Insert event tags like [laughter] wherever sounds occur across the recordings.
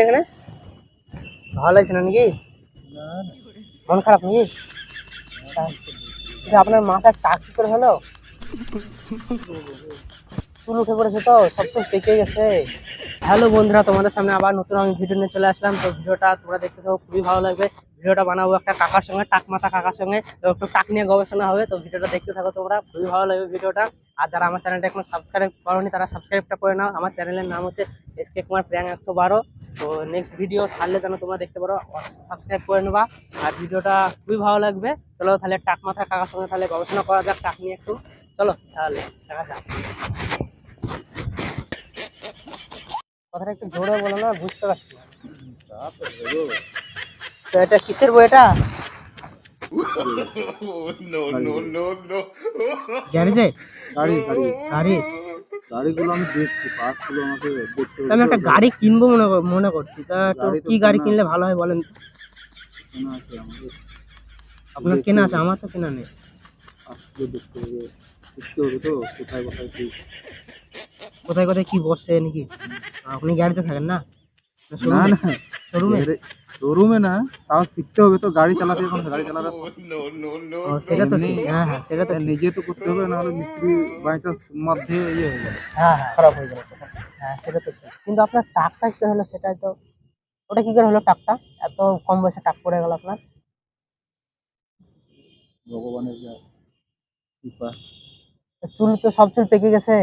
এখানে ভালো আপনার মাথার টাক করে হলো চুল উঠে পড়েছে তো সব তো পেকে গেছে। হ্যালো বন্ধুরা, তোমাদের সামনে আবার নতুন আমি ভিডিও নিয়ে চলে আসলাম। তো ভিডিওটা তোমরা দেখতে খুবই ভালো লাগবে। ভিডিওটা বানাবো একটা কাকার সঙ্গে টাক মাথা কাকার সঙ্গে। একটু টাক নিয়ে গবেষণা হবে, তো ভিডিওটা দেখতে থাকো তোমরা, খুবই ভালো লাগবে ভিডিওটা। আর যারা আমার চ্যানেলটা এখনও সাবস্ক্রাইব করোনি, তারা সাবস্ক্রাইবটা করে নাও। আমার চ্যানেলের নাম হচ্ছে এস কে কুমার প্রিয়াং একশো বারো। তো নেক্সট ভিডিও ছাড়লে যেন তোমরা দেখতে পারো সাবস্ক্রাইব করে নেবা। আর ভিডিওটা খুবই ভালো লাগবে। চলো তাহলে টাক মাথা কাকার সঙ্গে তাহলে গবেষণা করা যাক, টাক নিয়ে একটু। চলো তাহলে, দেখা যাক। কথাটা একটু জোরে বলো না, বুঝতে পারছি না। তো এটা কিসের বই এটা. গ্যারেজে গাড়ি গাড়ি গাড়ি। গাড়িগুলো আমি দেখছি পার্টসগুলো আমাকে দেখতে আমি একটা গাড়ি কিনবো মনে কর- মনে করছি। তা তো কি গাড়ি কিনলে ভালো হয় বলেন? আপনার কেনা আছে আমার তো কেনা নেই। পার্টসগুলো দেখতে হবে। দেখতে হবে তো কোথায় কোথায় কি। কোথায় কোথায় কি বসছে নাকি? আপনি গাড়িতে থাকেন না? না না। শোরুমে শোরুমে না তাও শিখতে হবে তো গাড়ি চালাতে এখন গাড়ি চালাতে। সেটা তো হ্যাঁ হ্যাঁ সেটা তো নিজে তো করতে হবে নাহলে মিস্ত্রি বাই চান্স মধ্যে ইয়ে হয়ে যাবে। হ্যাঁ হ্যাঁ খারাপ হয়ে গেল হ্যাঁ সেটা তো কিন্তু আপনার টাকটা কি হলো সেটাই তো ওটা কি করে হলো টাকটা এত কম বয়সে টাক পড়ে গেল আপনার? ভগবানের যা কৃপা। চুল তো সব চুল পেকে গেছে।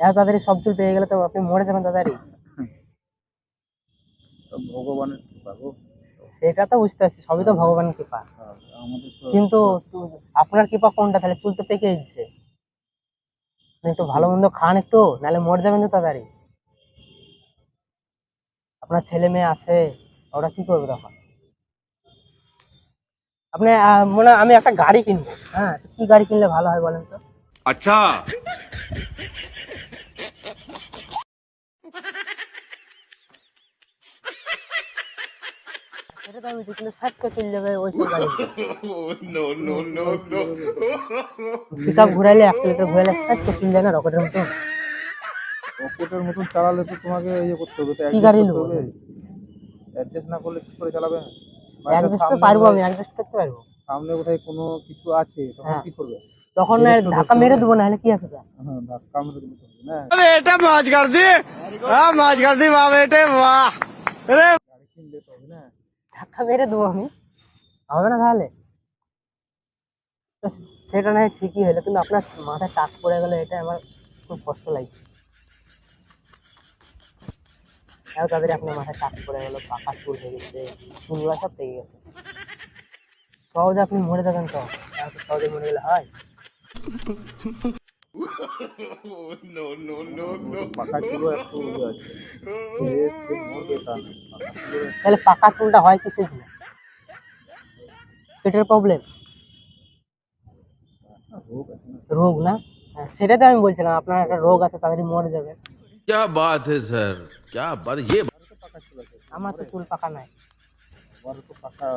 এত তাড়াতাড়ি সব চুল পেকে গেলে তো আপনি মরে যাবেন তাড়াতাড়ি। ভগবানের কৃপা গো। সেটা তো বুঝতে পারছি সবই তো হ্যাঁ। ভগবানের কৃপা। হ্যাঁ, কিন্তু আপনার কৃপা কোনটা? তাহলে পেকে যাচ্ছে। মানে একটু ভালো মন্দ খান একটু নাহলে মর যাবেন তো তাড়াতাড়ি। আপনার ছেলে মেয়ে আছে ওরা কি করবে তখন? আপনি মনে আমি একটা গাড়ি কিনবো। হ্যাঁ কি গাড়ি কিনলে ভালো হয় বলেন তো? আচ্ছা। চলে যাবে ওই নো নো নো নো ঘুরাইলে এক কিলোমিটার চলে যায় না রকেটের মতো? রকেটের মতো চালালে তো তোমাকে ইয়ে করতে হবে কি গাড়ি অ্যাডজাস্ট না করলে কি করে চালাবে? অ্যাডজাস্ট তো পারব আমি অ্যাডজাস্ট করতে পারব। সামনে কোথায় কোনো কিছু আছে তখন হ্যাঁ। কি করবে? তখন হ্যাঁ, ধাক্কা মেরে দেবো না কি আছে এটা মাছ হ্যাঁ মাছ বাবা বাহ। কিনলে তো না। ধাক্কা মেরে দেবো আমি। হবে না তাহলে? সেটা নয় ঠিকই হলো, কিন্তু আপনার মাথায় টাক পড়ে গেলে, এটা আমার খুব কষ্ট লাগছে। এত তাদের আপনার মাথায় টাক পড়ে গেলো পাকা চুল হয়ে গেছে, চুলগুলো সব পেয়ে গেছে। সহজে আপনি মরে যাবেন তো সহজে মরে গেলে হয়। no, no, no, no. পাকা ছিল একটু ইয়ে আছে যে- যে মরবে তা না পাকা ছিল তাহলে পাকা চুলটা হয় কিসের জন্য পেটের প্রবলেম একটা রোগ আছে না রোগ না হ্যাঁ, সেটাই তো আমি বলছিলাম আপনার একটা রোগ আছে তাড়াতাড়ি মরে যাবে क्या बात है सर क्या बात ये তো পাকা ছিল আছে আমার তো চুল পাকা নাই সবার তো পাকা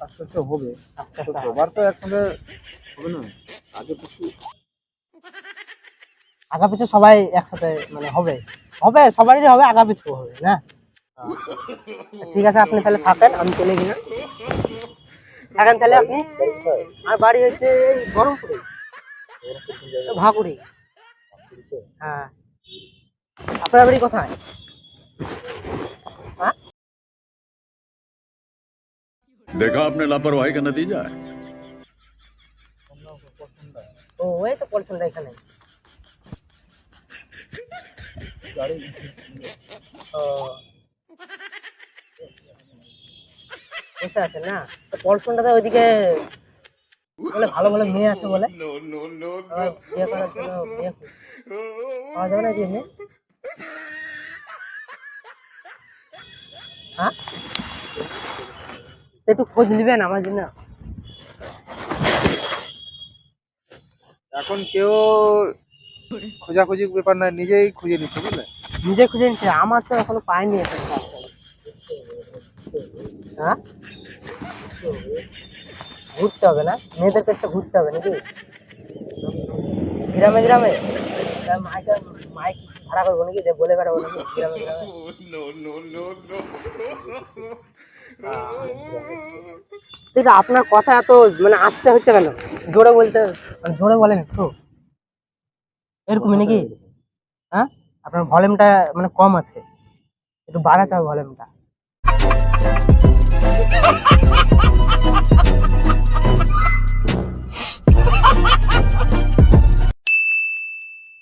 আস্তে আস্তে হবে আস্তে তো আস্তে হবে। সবার তো একসঙ্গে হবে না আগে কিছু আগা পিছু সবাই একসাথে মানে হবে হবে সবারই হবে আগা পিছু হবে না [laughs] ঠিক আছে আপনি তাহলে থাকেন আমি চলে গেলাম থাকেন তাহলে আপনি আমার বাড়ি হচ্ছে এই গরমপুরে ভাকুড়ি হ্যাঁ আপনার বাড়ি কোথায় হ্যাঁ देखा आपने लापरवाही का नतीजा है ও ওই তো পড়ছেন এখানে গাড়ি ও বসে আছেন না? তো পড়শনটাতে ওইদিকে বলে ভালো ভালো মেয়ে আছে বলে। বিয়ে করার জন্য বিয়ে পাওয়া যাবে না কি এমনি হ্যাঁ? একটু খোঁজ নেবেন আমার জন্য। এখন কেউ খোঁজাখুঁজি ব্যাপার না নিজেই খুঁজে নিচ্ছে বুঝলে? নিজে খুঁজে নিচ্ছে আমার তো এখনও পাইনি হ্যাঁ? ঘুরতে হবে না? মেয়েদের কাছে ঘুরতে হবে নাকি? গ্রামে গ্রামে? মাইক মাইক ভাড়া করব নাকি? যে বলে বেড়াবো নাকি? গ্রামে গ্রামে. [laughs] কিন্তু আপনার কথা এত মানে আসতে হচ্ছে কেন? জোরে বলতে মানে জোরে বলেন একটু। এরকমই নাকি? হ্যাঁ? আপনার ভলিউমটা মানে কম আছে। একটু বাড়াতে হবে ভলিউমটা [laughs]